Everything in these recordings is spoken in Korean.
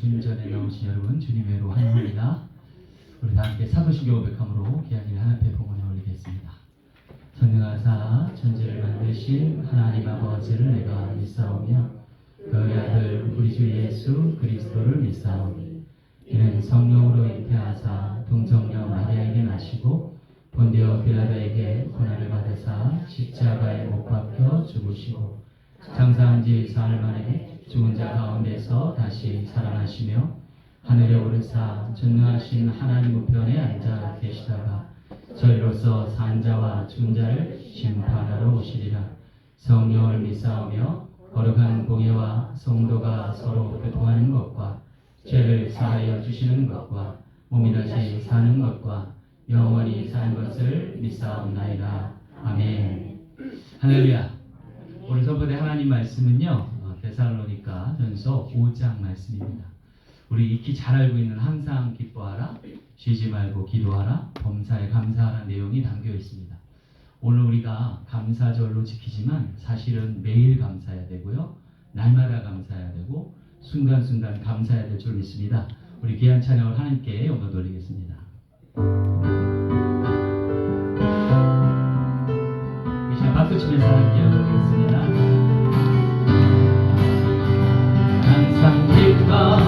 주님 전에 나오신 여러분 주님의로 환영합니다. 우리 다 함께 사도신교 고백함으로 기하기를 하나님의 봉헌에 올리겠습니다. 전능하사 천지를 만드신 하나님 아버지를 내가 믿사오며 그의 아들 우리 주 예수 그리스도를 믿사오니 이는 성령으로 잉태하사 동정녀 마리아에게 나시고 본디오 빌라도에게 고난을 받으사 십자가에 못 박혀 죽으시고 장사한 지 사흘 만에 죽은 자 가운데서 다시 살아 나시며 하늘에 오르사 전능하신 하나님 우편에 앉아 계시다가 저희로서 산자와 죽은 자를 심판하러 오시리라. 성령을 믿사오며 거룩한 공예와 성도가 서로 교통하는 것과 죄를 사하여 주시는 것과 몸이 다시 사는 것과 영원히 사는 것을 믿사옵나이다. 아멘. 할렐루야. 오늘 선포대 하나님 말씀은요 어, 데살로니가 전서 5장 말씀입니다. 우리 익히 잘 알고 있는 항상 기뻐하라, 쉬지 말고 기도하라, 범사에 감사하라 내용이 담겨 있습니다. 오늘 우리가 감사절로 지키지만 사실은 매일 감사해야 되고요, 날마다 감사해야 되고 순간순간 감사해야 될 줄 믿습니다. 우리 귀한 찬양을 하나님께 영광 돌리겠습니다. 이 시간 박수 치면서 함께 하겠습니다. 항상 기뻐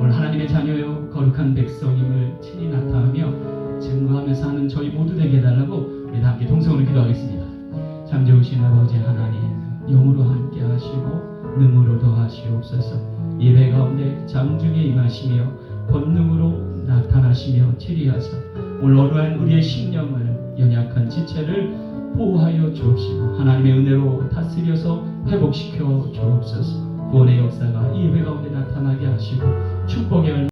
오늘 하나님의 자녀요 거룩한 백성임을 친히 나타나며 증거하면서 하는 저희 모두 되게 해달라고 우리 다 함께 동성으로 기도하겠습니다. 참 좋으신 아버지 하나님 영으로 함께 하시고 능으로 더하시옵소서 예배 가운데 장중에 임하시며 권능으로 나타나시며 치리하사 오늘 어루한 우리의 심령을 연약한 지체를 보호하여 주옵시고 하나님의 은혜로 다스려서 회복시켜 주옵소서 구원의 역사가 이 예배 가운데 나타나게 하시고 축복의